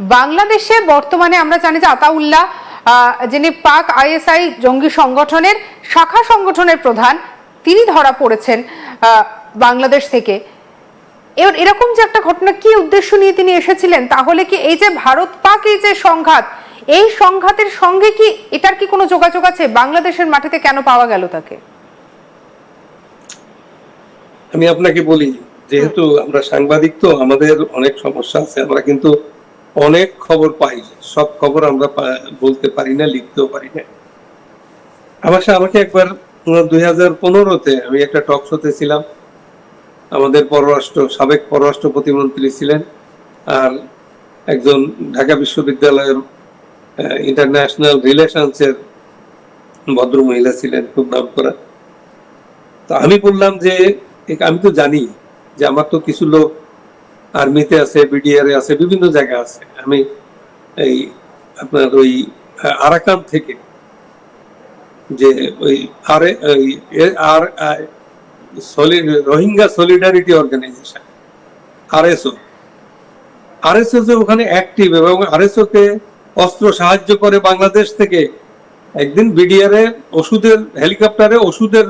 বাংলাদেশে বর্তমানে আমরা জানি যে আতাউল্লাহ যিনি পাক আইএসআই জঙ্গি সংগঠনের, শাখা সংগঠনের প্রধান, তিনি ধরা পড়েছেন বাংলাদেশ থেকে। এবার এরকম যে একটা ঘটনা, কি উদ্দেশ্য নিয়ে তিনি এসেছিলেন? তাহলে কি এই যে ভারত পাক এই যে সংঘাত, এই সংঘাতের সঙ্গে কি এটার কি কোনো যোগাযোগ আছে? বাংলাদেশের মাটিতে কেন পাওয়া গেল তাকে? আমি আপনাকে বলি, যেহেতু আমরা সাংবাদিক তো, আমাদের অনেক সমস্যা আছে। আমরা কিন্তু অনেক খবর পাই, সব খবর আমরা বলতে পারি না, লিখতেও পারি না। আমার সা- আমাকে একবার দুই হাজার পনেরোতে আমি একটা টক শোতে ছিলাম। আমাদের পররাষ্ট্র, সাবেক পররাষ্ট্র প্রতিমন্ত্রী ছিলেন আর একজন ঢাকা বিশ্ববিদ্যালয়ের ইন্টারন্যাশনাল রিলেশনসের ভদ্র মহিলা ছিলেন, খুব নাম করা। তো আমি বললাম যে আমি তো জানি যে আমার তো কিছু লোক আর্মিতে আছে বিডিআর আছে, বিভিন্ন জায়গায় আছে। আমি এই আপনার ওই আরাকান থেকে যে ওই আরে আর Rohingya solidarity organisation RSO. RSO যে ওখানে অ্যাক্টিভ এবং আরএসও কে অস্ত্র সাহায্য করে বাংলাদেশ থেকে, একদিন বিডিআর এ ওষুধের হেলিকপ্টারে ওষুধের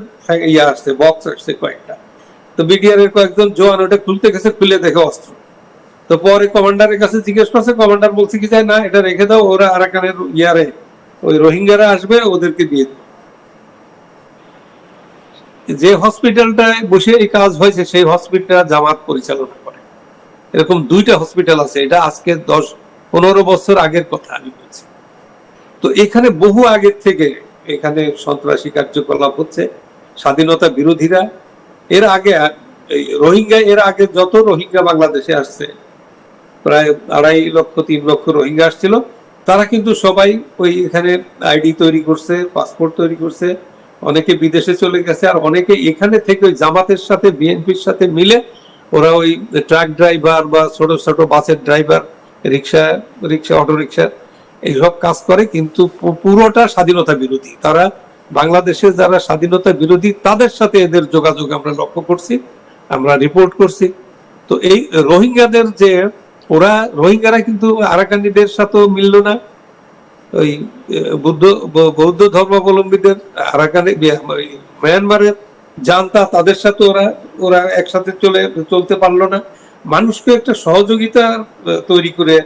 ইয়ে আসছে বক্স আসছে কয়েকটা। তো বিডিআর এর কয়েকজন জওয়ান ওটা খুলতে গেছে, খুলে দেখে অস্ত্র। তো পরে কমান্ডারের কাছে জিজ্ঞেস করছে, কমান্ডার বলছে কি যায় না, এটা রেখে দাও, ওরা আরাকানের ইয়ারে, ওই রোহিঙ্গারা আসবে, ওদেরকে দিয়ে যে হসপিটালটায় বসে এই কাজ হয়েছে, সেই হসপিটাল জামাত পরিচালনা করে। এরকম দুইটা হসপিটাল আছে, এটা আজকে দশ, পনেরো বছর আগের কথা আমি বলছি। তো এখানে বহু আগের থেকে এখানে সন্ত্রাসী কার্যকলাপ হচ্ছে, স্বাধীনতা বিরোধীরা এর আগে রোহিঙ্গা, এর আগে যত রোহিঙ্গা বাংলাদেশে আসছে, প্রায় আড়াই লক্ষ, তিন লক্ষ রোহিঙ্গা আসছিল, তারা কিন্তু সবাই ওই এখানে আইডি তৈরি করছে, পাসপোর্ট তৈরি করছে, অনেকে বিদেশে চলে গেছে, আর অনেকে এখানে থেকে ওই জামাতের সাথে, বিএনপির সাথে মিলে ওরা ওই ট্রাক ড্রাইভার বা ছোট ছোট বাসের ড্রাইভার, রিক্সা রিক্সা অটো রিক্সা এইসব কাজ করে, কিন্তু পুরোটা স্বাধীনতা বিরোধী। তারা বাংলাদেশের যারা স্বাধীনতা বিরোধী, তাদের সাথে এদের যোগাযোগ আমরা লক্ষ্য করছি, আমরা রিপোর্ট করছি। তো এই রোহিঙ্গাদের যে, ওরা, রোহিঙ্গারা কিন্তু আরাকানিদের সাথেও মিলল না। ওই বুদ্ধ বৌদ্ধ ধর্মাবলম্বীদের, আরাকানে ওই মায়ানমারের জানতা, তাদের সাথে ওরা ওরা একসাথে চলে, চলতে পারল না। মানুষকে একটা সহযোগিতা তৈরি করে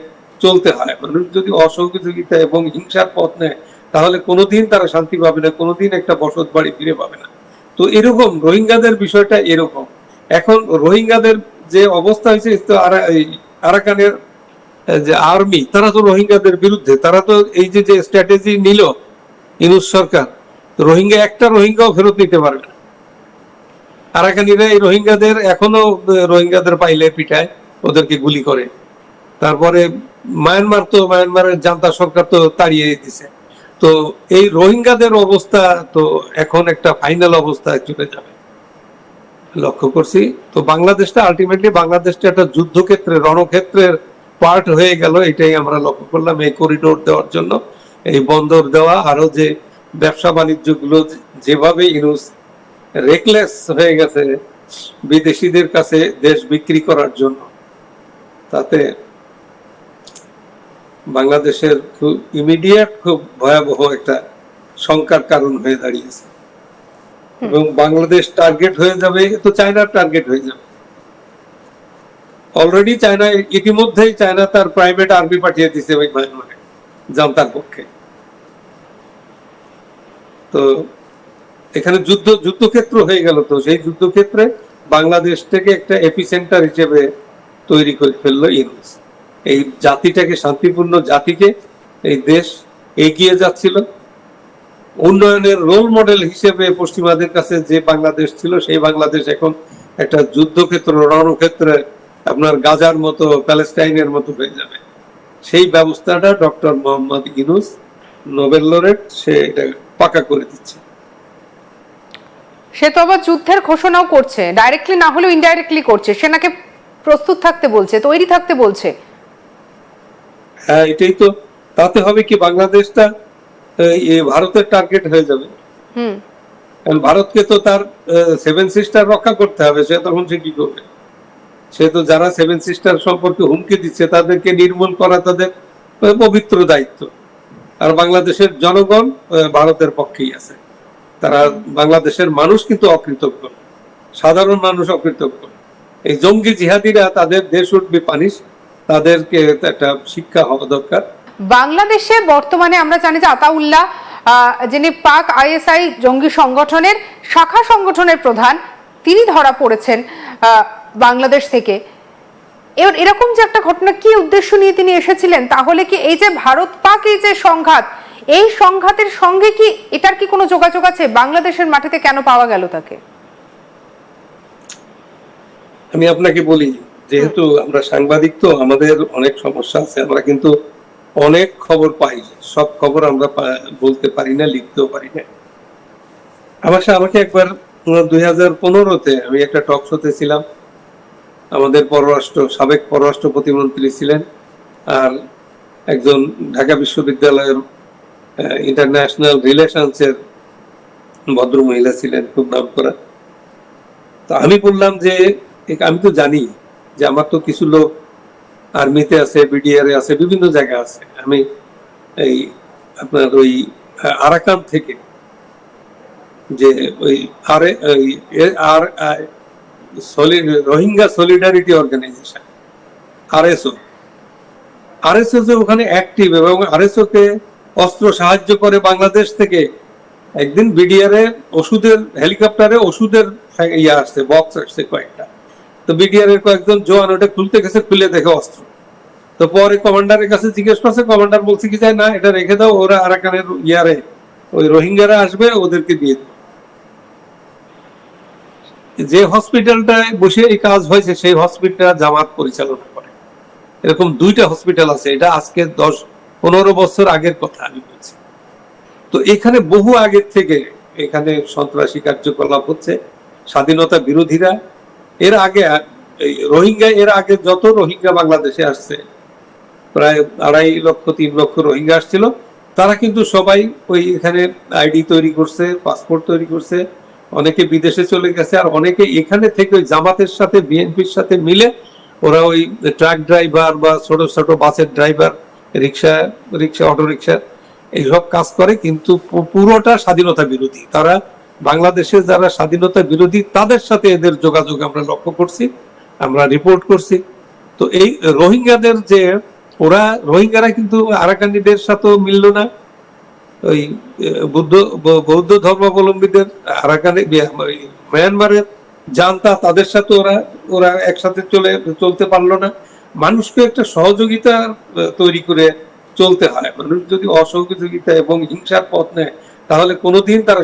চলতে হয়। মানুষ যদি অসহযোগিতা এবং হিংসার পথ নেয় তাহলে কোনোদিন তারা শান্তি পাবে না, কোনোদিন একটা বসত বাড়ি ফিরে পাবে না। তো এরকম রোহিঙ্গাদের বিষয়টা এরকম। এখন রোহিঙ্গাদের যে অবস্থা হয়েছে আরাকানের যে আর্মি, তারা তো রোহিঙ্গাদের বিরুদ্ধে, তারা তো এই যে যে স্ট্র্যাটেজি নিল ইনুস সরকার রোহিঙ্গা একটা রোহিঙ্গাও ফেরত নিতে পারবে না। আরাকানিরা এই রোহিঙ্গাদের এখনও রোহিঙ্গাদের পাইলে পিঠায় ওদেরকে গুলি করে। তারপরে মায়ানমার তো, মায়ানমারের জান্তা সরকার তো তাড়িয়ে দিছে। তো এই রোহিঙ্গাদের অবস্থা তো এখন একটা ফাইনাল অবস্থায় চলে যাবে। লক্ষ্য করছি, তো বাংলাদেশটা আলটিমেটলি বাংলাদেশটা একটা যুদ্ধক্ষেত্রে, রণক্ষেত্রের পার্ট হয়ে গেল, এটাই আমরা লক্ষ্য করলাম এই করিডোর দেওয়ার জন্য। এই বন্দর দেওয়া আরও যে ব্যবসা বাণিজ্যগুলো যেভাবে ইউনুস রেকলেস হয়ে গেছে বিদেশিদের কাছে দেশ বিক্রি করার জন্য, তাতে বাংলাদেশের খুব ইমিডিয়েট খুব ভয়াবহ একটা শঙ্কার কারণ হয়ে দাঁড়িয়েছে। এবং বাংলাদেশ টার্গেট হয়ে যাবে তো চায়নার টার্গেট হয়ে যাবে। অলরেডি চায়না ইতিমধ্যেই চায়না তার প্রাইভেট আর্মি পাঠিয়ে দিছে ওই মায়ানমারে জান্তার পক্ষে। তো এখানে যুদ্ধ যুদ্ধক্ষেত্র হয়ে গেল তো সেই যুদ্ধক্ষেত্রে বাংলাদেশ থেকে একটা এপিসেন্টার হিসেবে তৈরি করে ফেলল ইউনুস। এই জাতিটাকে, শান্তিপূর্ণ জাতিকে এই দেশ এগিয়ে যাচ্ছিল। উন্নয়নের রোল মডেল হিসেবে পশ্চিমাদের কাছে যে বাংলাদেশ ছিল, সেই বাংলাদেশ এখন একটা যুদ্ধক্ষেত্র, রণক্ষেত্রে আপনার গাজার মতো, প্যালেস্টাইনের মতো হয়ে যাবে। সেই ব্যবস্থাটা doctor Mohammad Yunus Nobel laureate সে এটা পাকা করে দিচ্ছে। সে তো আবার যুদ্ধের ঘোষণাও করছে। ডাইরেক্টলি না হলেও ইনডাইরেক্টলি করছে। সেনাকে প্রস্তুত থাকতে বলছে, তৈরি থাকতে বলছে। এটাই তো। তাতে হবে কি বাংলাদেশটা ভারতের টার্গেট হয়ে যাবে। কারণ ভারতকে তো তার সেভেন সিস্টার রক্ষা করতে হবে সে তখন সে কি করবে? সেহেতু যারা সেভেন সিস্টার সম্পর্কে হুমকি দিচ্ছে তাদেরকে নির্মূল করা তাদের পবিত্র দায়িত্ব। আর বাংলাদেশের জনগণ ভারতের পক্ষেই আছে। তারা বাংলাদেশের মানুষ কিন্তু অকৃতজ্ঞ। সাধারণ মানুষ অকৃতজ্ঞ। এই জঙ্গি জিহাদিরা তাদের দেশ উঠবে পানিশ। তাদেরকে একটা শিক্ষা হওয়া দরকার। বাংলাদেশে বর্তমানে আমরা জানি যে আতাউল্লাহ যিনি পাক আইএসআই জঙ্গি সংগঠনের শাখা সংগঠনের প্রধান তিনি ধরা পড়েছেন বাংলাদেশ থেকে। এর- এরকম যে একটা ঘটনা কি উদ্দেশ্য নিয়ে তিনি এসেছিলেন? তাহলে কি এই যে ভারত পাক এই যে সংঘাত এই সংঘাতের সঙ্গে কি এটার কি কোনো যোগাযোগ আছে? বাংলাদেশের মাটিতে কেন পাওয়া গেল তাকে? আমি আপনাকে বলি যেহেতু আমরা সাংবাদিক, তো আমাদের অনেক সমস্যা আছে। আমরা কিন্তু অনেক খবর পাই, সব খবর আমরা বলতে পারি না, লিখতেও পারি না। আমার আমাকে একবার দুই হাজার পনেরোতে আমি একটা টক শোতে ছিলাম। আমাদের পররাষ্ট্র, সাবেক পররাষ্ট্র প্রতিমন্ত্রী ছিলেন আর একজন ঢাকা বিশ্ববিদ্যালয়ের ইন্টারন্যাশনাল রিলেশনসের ভদ্র মহিলা ছিলেন খুব নাম করা। তো আমি বললাম যে আমি তো জানি যে আমার তো কিছু লোক আর্মিতে আছে বিডিআর আছে, বিভিন্ন জায়গায় আছে। আমি এই আপনার ওই আরাকান থেকে যে ওই আরে আর Rohingya solidarity organisation RSO RSO যে ওখানে অ্যাক্টিভ এবং আরএসও কে অস্ত্র সাহায্য করে বাংলাদেশ থেকে একদিন বিডিআর এ ওষুধের হেলিকপ্টারে ওষুধের ইয়ে আসছে বক্স আসছে কয়েকটা। তো বিডিআর এর কয়েকজন জোয়ান ওটা খুলতে গেছে, খুলে দেখে অস্ত্র। তো পরে কমান্ডারের কাছে জিজ্ঞেস করছে, কমান্ডার বলছে কি যায় না, এটা রেখে দাও, ওরা আরাকানের ইয়ারে, ওই রোহিঙ্গারা আসবে, ওদেরকে দিয়ে দাও। যে হসপিটালটায় বসে এই কাজ হয়েছে, সেই হসপিটাল জামাত পরিচালনা করে। এরকম দুইটা হসপিটাল আছে, এটা আজকে দশ, পনেরো বছর আগের কথা আমি বলছি। তো এখানে বহু আগের থেকে এখানে সন্ত্রাসী কার্যকলাপ হচ্ছে, স্বাধীনতা বিরোধীরা এর আগে রোহিঙ্গা, এর আগে যত রোহিঙ্গা বাংলাদেশে আসছে, প্রায় আড়াই লক্ষ, তিন লক্ষ রোহিঙ্গা আসছিল, তারা কিন্তু সবাই ওই এখানে আইডি তৈরি করছে, পাসপোর্ট তৈরি করছে, অনেকে বিদেশে চলে গেছে, আর অনেকে এখানে থেকে ওই জামাতের সাথে, বিএনপির সাথে মিলে ওরা ওই ট্রাক ড্রাইভার বা ছোট ছোট বাসের ড্রাইভার, রিক্সা রিক্সা অটো রিক্সা এইসব কাজ করে, কিন্তু পুরোটা স্বাধীনতা বিরোধী। তারা বাংলাদেশে যারা স্বাধীনতা বিরোধী, তাদের সাথে এদের যোগাযোগ আমরা লক্ষ্য করছি, আমরা রিপোর্ট করছি। তো এই রোহিঙ্গাদের যে, ওরা, রোহিঙ্গারা কিন্তু আরাকানিদের সাথেও মিলল না। ওই, বুদ্ধ, বৌদ্ধ ধর্মাবলম্বীদের, আরাকানি ওই মায়ানমারের জানতা, তাদের সাথে ওরা ওরা একসাথে চলে, চলতে পারল না। মানুষকে একটা সহযোগিতা তৈরি করে চলতে হয়। মানুষ যদি অসহযোগিতা এবং হিংসার পথ নেয়, তাহলে কোনোদিন তারা